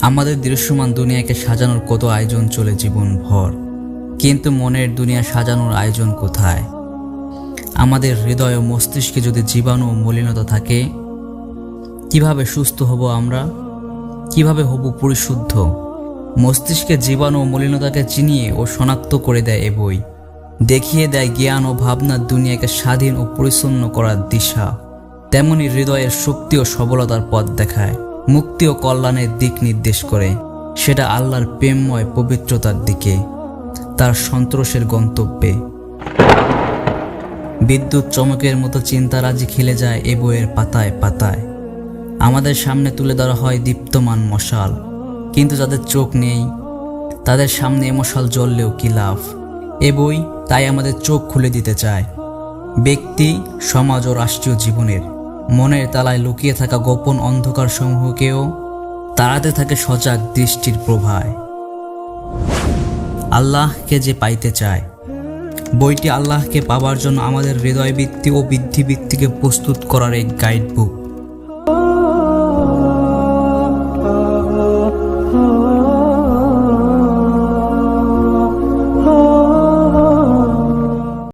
আমাদের দৃশ্যমান দুনিয়াকে সাজানোর কত আয়োজন চলে জীবন ভর কিন্তু মনের দুনিয়া সাজানোর আয়োজন কোথায়? আমাদের হৃদয় ও মস্তিষ্কে যদি জীবাণু ও মলিনতা থাকে, কীভাবে সুস্থ হব আমরা? কীভাবে হব পরিশুদ্ধ? মস্তিষ্কে জীবাণু ও মলিনতাকে চিনিয়ে ও শনাক্ত করে দেয় এ বই। দেখিয়ে দেয় জ্ঞান ও ভাবনার দুনিয়াকে স্বাধীন ও পরিচ্ছন্ন করার দিশা। তেমনি হৃদয়ের শক্তি ও সবলতার পথ দেখায়। মুক্তি ও কল্যাণের দিক নির্দেশ করে। সেটা আল্লাহর প্রেমময় পবিত্রতার দিকে, তার সন্তোষের গন্তব্যে। বিদ্যুৎ চমকের মতো চিন্তারাজি খেলে যায় এ বইয়ের পাতায় পাতায়। আমাদের সামনে তুলে ধরা হয় দীপ্তমান মশাল। কিন্তু যাদের চোখ নেই, তাদের সামনে এ মশাল জ্বললেও কি লাভ? এ বই তাই আমাদের চোখ খুলে দিতে চায়। ব্যক্তি, সমাজ ও রাষ্ট্রীয় জীবনের। মনের তালায় লুকিয়ে থাকা গোপন অন্ধকার সমূহকেও তাড়াতে থাকে সজাগ দৃষ্টির প্রভায়। আল্লাহকে যে পাইতে চায়। বইটি আল্লাহকে পাবার জন্য আমাদের হৃদয়বৃত্তি ও বৃদ্ধি বৃত্তিকে প্রস্তুত করার এক গাইড বুক